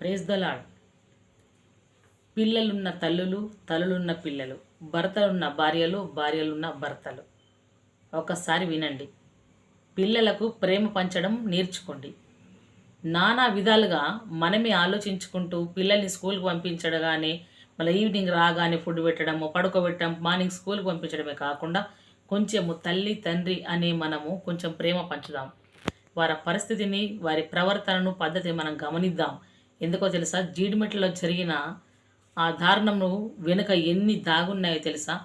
Praise the Lord పిల్లలున్న తల్లులు తల్లులున్న పిల్లలు భర్తలున్న భార్యలు భార్యలున్న భర్తలు. ఒకసారి వినండి. పిల్లలకు ప్రేమ పంచడం నేర్చుకోండి. నానా విధాలుగా మనమే ఆలోచించుకుంటూ పిల్లల్ని స్కూల్కి పంపించడగానే మళ్ళీ ఈవినింగ్ రాగానే ఫుడ్ పెట్టడము పడుకోబెట్టడం మార్నింగ్ స్కూల్కి పంపించడమే కాకుండా కొంచెము తల్లి తండ్రి అనే మనము కొంచెం ప్రేమ పంచుదాం. వారి పరిస్థితిని వారి ప్రవర్తనను పద్ధతిని మనం గమనిద్దాం. ఎందుకో తెలుసా? జీడిమెట్లలో జరిగిన ఆ దారుణంను వెనుక ఎన్ని దాగున్నాయో తెలుసా?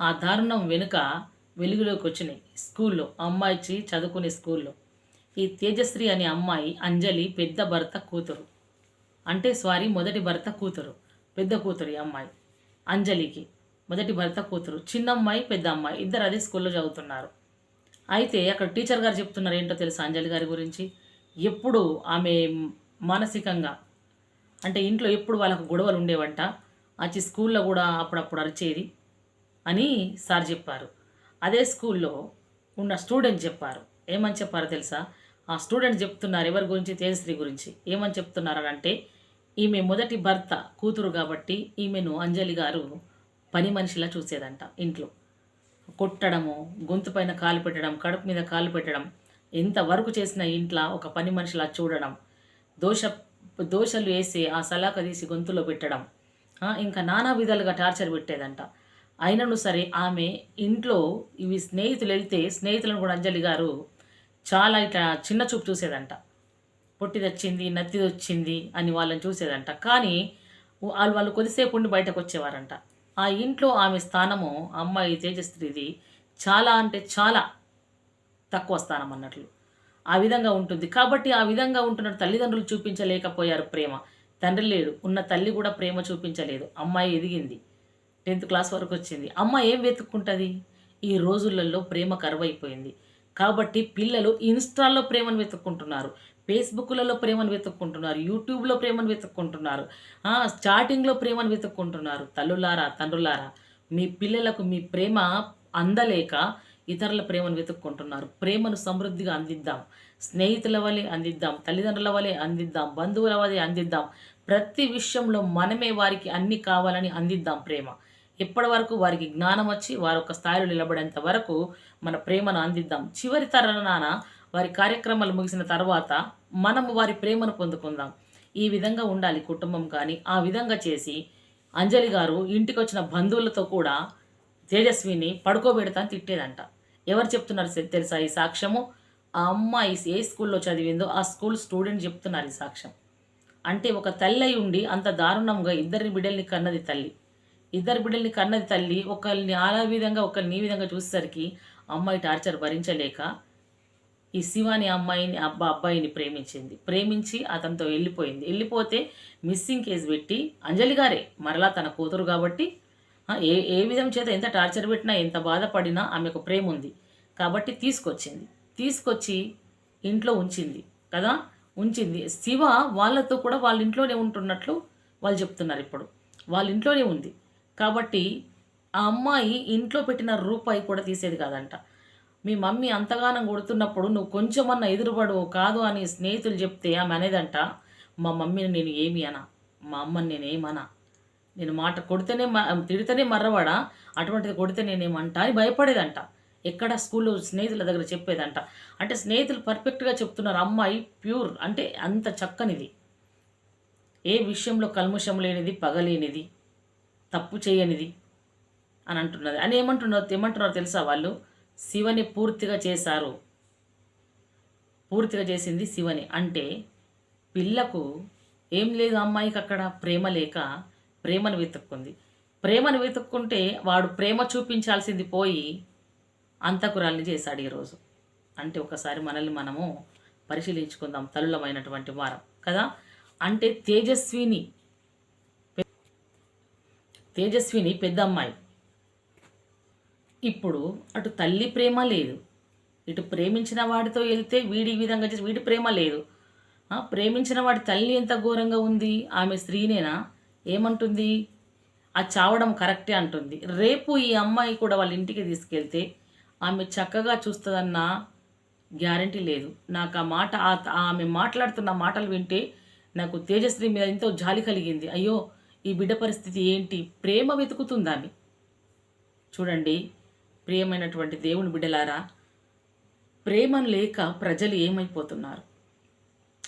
ఆ దారుణం వెనుక వెలుగులోకి వచ్చినాయి. స్కూల్లో అమ్మాయి చదువుకునే స్కూల్లో. ఈ తేజశ్రీ అనే అమ్మాయి అంజలి పెద్ద భర్త కూతురు. అంటే సారీ మొదటి భర్త కూతురు పెద్ద కూతురు ఈ అమ్మాయి. అంజలికి మొదటి భర్త కూతురు చిన్న అమ్మాయి పెద్ద అమ్మాయి. ఇద్దరు అదే స్కూల్లో చదువుతున్నారు. అయితే అక్కడ టీచర్ గారు చెప్తున్నారు ఏంటో తెలుసా అంజలి గారి గురించి? ఎప్పుడు ఆమె మానసికంగా అంటే ఇంట్లో ఎప్పుడు వాళ్ళకు గొడవలు ఉండేవంట. వచ్చి స్కూల్లో కూడా అప్పుడప్పుడు అరిచేది అని సార్ చెప్పారు. అదే స్కూల్లో ఉన్న స్టూడెంట్ చెప్పారు. ఏమని చెప్పారో తెలుసా? ఆ స్టూడెంట్ చెప్తున్నారు ఎవరి గురించి? తేజశ్రీ గురించి. ఏమని చెప్తున్నారు అంటే ఈమె మొదటి భర్త కూతురు కాబట్టి ఈమెను అంజలి గారు పని మనిషిలా చూసేదంట ఇంట్లో. కొట్టడము గొంతు పైన కాలు పెట్టడం కడుపు మీద కాలు పెట్టడం ఎంత వర్క్ చేసిన ఇంట్లో ఒక పని మనిషిలా చూడడం దోష దోశలు వేసి ఆ సలాక తీసి గొంతులో పెట్టడం. ఇంకా నానా విధాలుగా టార్చర్ పెట్టేదంట. అయినను సరే ఆమె ఇంట్లో ఇవి స్నేహితులు వెళ్తే స్నేహితులను కూడా అంజలి గారు చాలా ఇట్లా చిన్న చూపు చూసేదంట. పొట్టిది వచ్చింది నత్తిది వచ్చింది అని వాళ్ళని చూసేదంట. కానీ వాళ్ళు వాళ్ళు కొద్దిసేపు ఉండి బయటకు వచ్చేవారంట. ఆ ఇంట్లో ఆమె స్థానము అమ్మాయి తేజస్త్రీది చాలా అంటే చాలా తక్కువ స్థానం అన్నట్లు. ఆ విధంగా ఉంటుంది. కాబట్టి ఆ విధంగా ఉంటున్న తల్లిదండ్రులు చూపించలేకపోయారు ప్రేమ. తండ్రి లేడు. ఉన్న తల్లి కూడా ప్రేమ చూపించలేదు. అమ్మాయి ఎదిగింది. టెన్త్ క్లాస్ వరకు వచ్చింది. అమ్మ ఏం వెతుక్కుంటుంది? ఈ రోజులలో ప్రేమ కరువైపోయింది. కాబట్టి పిల్లలు ఇన్స్టాల్లో ప్రేమను వెతుక్కుంటున్నారు. ఫేస్బుక్లలో ప్రేమను వెతుక్కుంటున్నారు. యూట్యూబ్లో ప్రేమను వెతుక్కుంటున్నారు. స్టార్టింగ్లో చాటింగ్లో ప్రేమను వెతుక్కుంటున్నారు. తల్లులారా తండ్రులారా మీ పిల్లలకు మీ ప్రేమ అందలేక ఇతరుల ప్రేమను వెతుక్కుంటున్నారు. ప్రేమను సమృద్ధిగా అందిద్దాం. స్నేహితుల వలె అందిద్దాం. తల్లిదండ్రుల వలె అందిద్దాం. బంధువుల వలె అందిద్దాం. ప్రతి విషయంలో మనమే వారికి అన్ని కావాలని అందిద్దాం ప్రేమ. ఇప్పటి వరకు వారికి జ్ఞానం వచ్చి వారు ఒక స్థాయిలో నిలబడేంత వరకు మన ప్రేమను అందిద్దాం. చివరి తరుణాన వారి కార్యక్రమాలు ముగిసిన తర్వాత మనము వారి ప్రేమను పొందుకుందాం. ఈ విధంగా ఉండాలి కుటుంబం కానీ ఆ విధంగా చేసి అంజలి గారు ఇంటికి వచ్చిన బంధువులతో కూడా తేజస్విని పడుకోబెడతా అని తిట్టేదంట. ఎవరు చెప్తున్నారు తెలుసా ఈ సాక్ష్యము? ఆ అమ్మాయి ఏ స్కూల్లో చదివిందో ఆ స్కూల్ స్టూడెంట్ చెప్తున్నారు ఈ సాక్ష్యం. అంటే ఒక తల్లి ఉండి అంత దారుణంగా ఇద్దరి బిడ్డల్ని కన్నది తల్లి. ఇద్దరు బిడ్డల్ని కన్నది తల్లి ఒకరిని ఆ విధంగా ఒకరిని ఈ విధంగా చూసేసరికి అమ్మాయి టార్చర్ భరించలేక ఈ శివాని అమ్మాయిని అబ్బా అబ్బాయిని ప్రేమించింది. ప్రేమించి అతనితో వెళ్ళిపోయింది. వెళ్ళిపోతే మిస్సింగ్ కేసు పెట్టి అంజలి గారే మరలా తన కూతురు కాబట్టి ఏ ఏ విధం చేత ఎంత టార్చర్ పెట్టినా ఎంత బాధపడినా ఆమెకు ప్రేమ ఉంది. కాబట్టి తీసుకొచ్చింది. తీసుకొచ్చి ఇంట్లో ఉంచింది. కదా? ఉంచింది. శివ వాళ్ళతో కూడా వాళ్ళ ఇంట్లోనే ఉంటున్నట్లు వాళ్ళు చెప్తున్నారు ఇప్పుడు. వాళ్ళ ఇంట్లోనే ఉంది. కాబట్టి ఆ అమ్మాయి ఇంట్లో పెట్టిన రూపాయి కూడా తీసేది కాదంట. మీ మమ్మీ అంతగానం కొడుతున్నప్పుడు నువ్వు కొంచెమన్నా ఎదురుపడు కాదు అని స్నేహితులు చెప్తే ఆమె అనేదంట మా మమ్మీని నేను ఏమి అనా? మా అమ్మని నేనేమనా నేను మాట కొడితేనే మ- తిడితేనే మర్రవాడా? అటువంటిది కొడితే నేనేమంటా అని భయపడేదంట. ఎక్కడ స్కూల్లో స్నేహితుల దగ్గర చెప్పేదంట. అంటే స్నేహితులు పర్ఫెక్ట్గా చెప్తున్నారు అమ్మాయి ప్యూర్ అంటే అంత చక్కనిది. ఏ విషయంలో కల్ముషం లేనిది పగలేనిది తప్పు చేయనిది అని అంటున్నది. అని ఏమంటున్నారు ఏమంటున్నారు తెలుసా వాళ్ళు? శివని పూర్తిగా చేశారు. పూర్తిగా చేసింది శివని. అంటే పిల్లకు ఏం లేదు అమ్మాయికి అక్కడ ప్రేమ లేక ప్రేమను వెతుక్కుంది. ప్రేమను వెతుక్కుంటే వాడు ప్రేమ చూపించాల్సింది పోయి అంతకురాల్ని చేశాడు ఈరోజు. అంటే ఒకసారి మనల్ని మనము పరిశీలించుకుందాం తల్లులమైనటువంటి వారం కదా? అంటే తేజస్విని తేజస్విని పెద్ద అమ్మాయి ఇప్పుడు అటు తల్లి ప్రేమ లేదు. ఇటు ప్రేమించిన వాడితో వెళ్తే వీడి ఈ విధంగా చేసి వీడి ప్రేమ లేదు. ప్రేమించిన వాడి తల్లి ఎంత ఘోరంగా ఉంది? ఆమె స్త్రీనేనా? ఏమంటుంది? ఆ చావడం కరెక్టే అంటుంది. రేపు ఈ అమ్మాయి కూడా వాళ్ళ ఇంటికి తీసుకెళ్తే ఆమె చక్కగా చూస్తుందన్న గ్యారంటీ లేదు. నాకు ఆ మాట ఆ- ఆమె మాట్లాడుతున్న మాటలు వింటే నాకు తేజశ్రీ మీద ఎంతో జాలి కలిగింది. అయ్యో ఈ బిడ్డ పరిస్థితి ఏంటి? ప్రేమ వెతుకుతుందామె చూడండి ప్రియమైనటువంటి దేవుని బిడ్డలారా ప్రేమ లేక ప్రజలు ఏమైపోతున్నారు?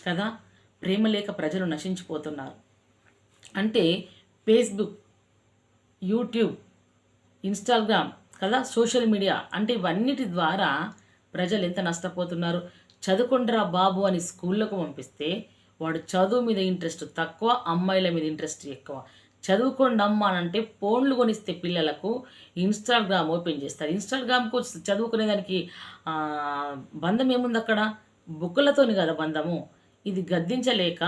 కదా ప్రేమ లేక ప్రజలు నశించిపోతున్నారు. అంటే ఫేస్బుక్ యూట్యూబ్ ఇన్స్టాగ్రామ్ కదా సోషల్ మీడియా అంటే ఇవన్నిటి ద్వారా ప్రజలు ఎంత నష్టపోతున్నారు? చదువుకుండ్రా బాబు అని స్కూళ్ళకు పంపిస్తే వాడు చదువు మీద ఇంట్రెస్ట్ తక్కువ అమ్మాయిల మీద ఇంట్రెస్ట్ ఎక్కువ. చదువుకోండి అమ్మ అని అంటే ఫోన్లు కొనిస్తే పిల్లలకు ఇన్స్టాగ్రామ్ ఓపెన్ చేస్తారు. ఇన్స్టాగ్రామ్కు చదువుకునేదానికి దానికి బంధం ఏముంది అక్కడ? బుక్కులతోని కదా బంధము. ఇది గద్దించలేక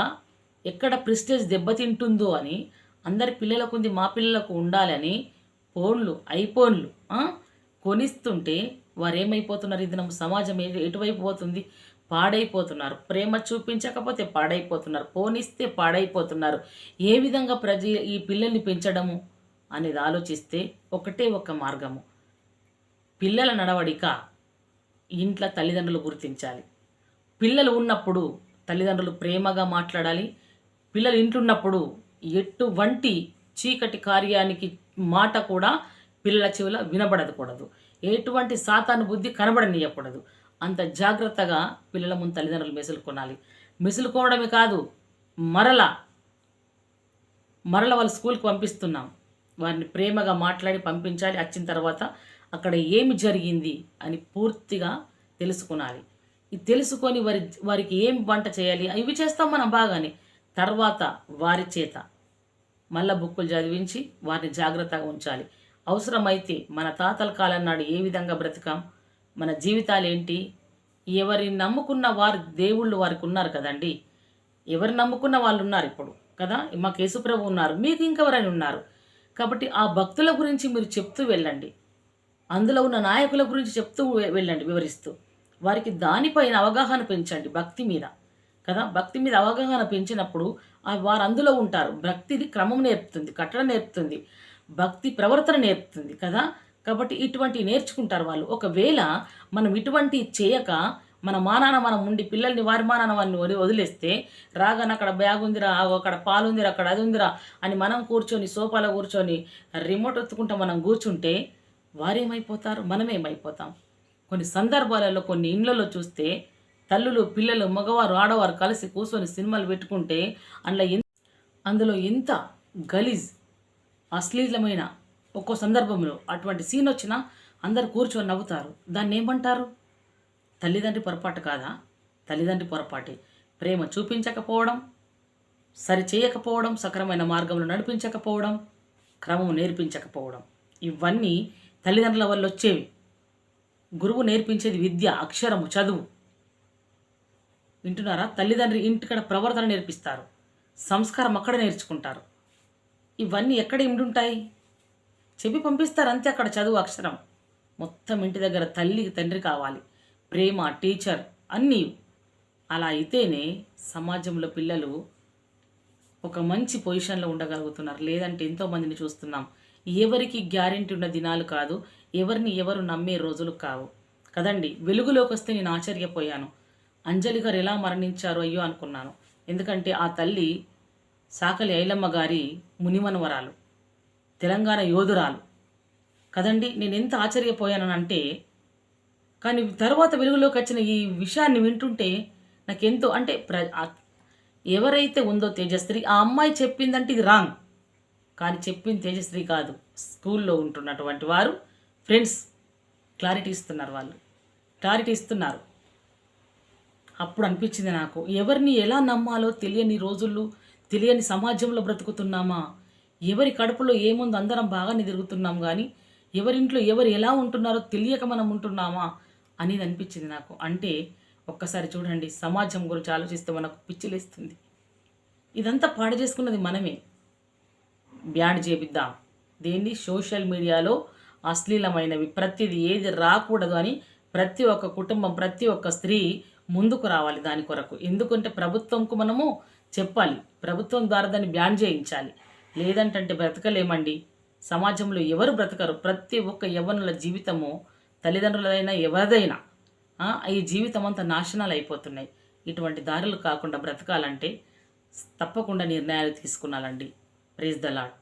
ఎక్కడ ప్రిస్టేజ్ దెబ్బతింటుందో అని అందరి పిల్లలకు ఉంది మా పిల్లలకు ఉండాలని ఫోన్లు ఐఫోన్లు కొనిస్తుంటే వారు ఏమైపోతున్నారు ఇది నమ్మ సమాజం ఎటువైపు పోతుంది? పాడైపోతున్నారు. ప్రేమ చూపించకపోతే పాడైపోతున్నారు. పోనిస్తే పాడైపోతున్నారు. ఏ విధంగా ప్రజ ఈ పిల్లల్ని పెంచడము అనేది ఆలోచిస్తే ఒకటే ఒక మార్గము. పిల్లల నడవడిక ఇంట్లో తల్లిదండ్రులు గుర్తించాలి. పిల్లలు ఉన్నప్పుడు తల్లిదండ్రులు ప్రేమగా మాట్లాడాలి. పిల్లలు ఇంట్లున్నప్పుడు ఎటువంటి చీకటి కార్యానికి మాట కూడా పిల్లల చెవిలో వినబడకూడదు. ఎటువంటి సాతాను బుద్ధి కనబడనీయకూడదు. అంత జాగ్రత్తగా పిల్లల ముందు తల్లిదండ్రులు మెసులుకొనాలి మెసులుకోవడమే కాదు మరల మరల వాళ్ళు స్కూల్కి పంపిస్తున్నాం. వారిని ప్రేమగా మాట్లాడి పంపించాలి. వచ్చిన తర్వాత అక్కడ ఏమి జరిగింది అని పూర్తిగా తెలుసుకునాలి. ఇది తెలుసుకొని వారి వారికి ఏం వంట చేయాలి? ఇవి చేస్తాం మనం బాగానే. తర్వాత వారి చేత మళ్ళా బుక్కులు చదివించి వారిని జాగ్రత్తగా ఉంచాలి. అవసరమైతే మన తాతల కాలం నాడు ఏ విధంగా బ్రతికాం? మన జీవితాలు ఏంటి? ఎవరిని నమ్ముకున్న వారు దేవుళ్ళు వారికి ఉన్నారు కదండి. ఎవరు నమ్ముకున్న వాళ్ళు ఉన్నారు ఇప్పుడు కదా? మాకు యేసుప్రభు ఉన్నారు మీకు ఇంకెవరైనా ఉన్నారు. కాబట్టి ఆ భక్తుల గురించి మీరు చెప్తూ వెళ్ళండి. అందులో ఉన్న నాయకుల గురించి చెప్తూ వెళ్ళండి వివరిస్తూ. వారికి దానిపైన అవగాహన పెంచండి భక్తి మీద. కదా? భక్తి మీద అవగాహన పెంచినప్పుడు ఆ వారు అందులో ఉంటారు. భక్తిది క్రమం నేర్పుతుంది కట్టడం నేర్పుతుంది భక్తి ప్రవర్తన నేర్పుతుంది కదా? కాబట్టి ఇటువంటి నేర్చుకుంటారు వాళ్ళు. ఒకవేళ మనం ఇటువంటి చేయక మన మానాన మనం ఉండి పిల్లల్ని వారి మానాన వారిని వదిలేస్తే రాగానే అక్కడ బ్యాగ్ ఉందిరా అక్కడ పాలు ఉందిరా అక్కడ అది ఉందిరా అని మనం కూర్చొని సోఫాలో కూర్చొని రిమోట్ ఎత్తుకుంటా మనం కూర్చుంటే వారేమైపోతారు? మనమేమైపోతాం? కొన్ని సందర్భాలలో కొన్ని ఇండ్లలో చూస్తే తల్లులు పిల్లలు మగవారు ఆడవారు కలిసి కూర్చొని సినిమాలు పెట్టుకుంటే అందులో అందులో ఎంత గలీజ్ అశ్లీలమైన ఒక్కో సందర్భంలో అటువంటి సీన్ వచ్చినా అందరు కూర్చొని నవ్వుతారు. దాన్ని ఏమంటారు? తల్లిదండ్రి పొరపాటు కాదా? తల్లిదండ్రి పొరపాటే. ప్రేమ చూపించకపోవడం సరి చేయకపోవడం సక్రమైన మార్గంలో నడిపించకపోవడం క్రమం నేర్పించకపోవడం. ఇవన్నీ తల్లిదండ్రుల వల్ల వచ్చేవి. గురువు నేర్పించేది విద్య అక్షరము చదువు. వింటున్నారా? తల్లిదండ్రి ఇంటికడ ప్రవర్తన నేర్పిస్తారు. సంస్కారం అక్కడ నేర్చుకుంటారు. ఇవన్నీ ఎక్కడ ఇండుంటాయి చెప్పి పంపిస్తారు అంతే అక్కడ చదువు అక్షరం. మొత్తం ఇంటి దగ్గర తల్లి తండ్రి కావాలి. ప్రేమ టీచర్ అన్నీ. అలా అయితేనే సమాజంలో పిల్లలు ఒక మంచి పొజిషన్లో ఉండగలుగుతున్నారు. లేదంటే ఎంతోమందిని చూస్తున్నాం. ఎవరికి గ్యారెంటీ ఉన్న దినాలు కాదు. ఎవరిని ఎవరు నమ్మే రోజులు కావు. కదండి? వెలుగులోకి వస్తే నేను ఆశ్చర్యపోయాను. అంజలి గారు ఎలా మరణించారో అయ్యో అనుకున్నాను. ఎందుకంటే ఆ తల్లి సాకలి ఐలమ్మ గారి మునిమనవరాలు తెలంగాణ యోధురాలు. కదండి నేను ఎంత ఆశ్చర్యపోయానంటే కానీ తర్వాత వెలుగులోకి వచ్చిన ఈ విషయాన్ని వింటుంటే నాకెంతో అంటే ప్ర ఎవరైతే ఉందో తేజశ్రీ ఆ అమ్మాయి చెప్పిందంటే ఇది రాంగ్. కానీ చెప్పింది తేజశ్రీ కాదు. స్కూల్లో ఉంటున్నటువంటి వారు ఫ్రెండ్స్ క్లారిటీ ఇస్తున్నారు వాళ్ళు. క్లారిటీ ఇస్తున్నారు. అప్పుడు అనిపించింది నాకు. ఎవరిని ఎలా నమ్మాలో తెలియని రోజుల్లో తెలియని సమాజంలో బ్రతుకుతున్నామా? ఎవరి కడుపులో ఏముందో అందరం బాగానే తిరుగుతున్నాం కానీ ఎవరింట్లో ఎవరు ఎలా ఉంటున్నారో తెలియక మనం ఉంటున్నామా అనేది అనిపించింది నాకు. అంటే ఒక్కసారి చూడండి సమాజం గురించి ఆలోచిస్తే మనకు పిచ్చిలేస్తుంది. ఇదంతా పాడు చేసుకున్నది మనమే. బ్యాడ్ చేపిద్దాం. దేన్ని? సోషల్ మీడియాలో అశ్లీలమైనవి. ప్రతిది ఏది రాకూడదు అని ప్రతి ఒక్క కుటుంబం ప్రతి ఒక్క స్త్రీ ముందుకు రావాలి దాని కొరకు. ఎందుకంటే ప్రభుత్వంకు మనము చెప్పాలి. ప్రభుత్వం ద్వారా దాన్ని బ్యాన్ చేయించాలి. లేదంటే బ్రతకలేమండి. సమాజంలో ఎవరు బ్రతకరు? ప్రతి ఒక్క యవ్వనుల జీవితము తల్లిదండ్రులైనా ఎవరిదైనా ఈ జీవితం అంతా నాశనాలు అయిపోతున్నాయి. ఇటువంటి దారులు కాకుండా బ్రతకాలంటే తప్పకుండా నిర్ణయాలు తీసుకున్నాలండి. Praise the lord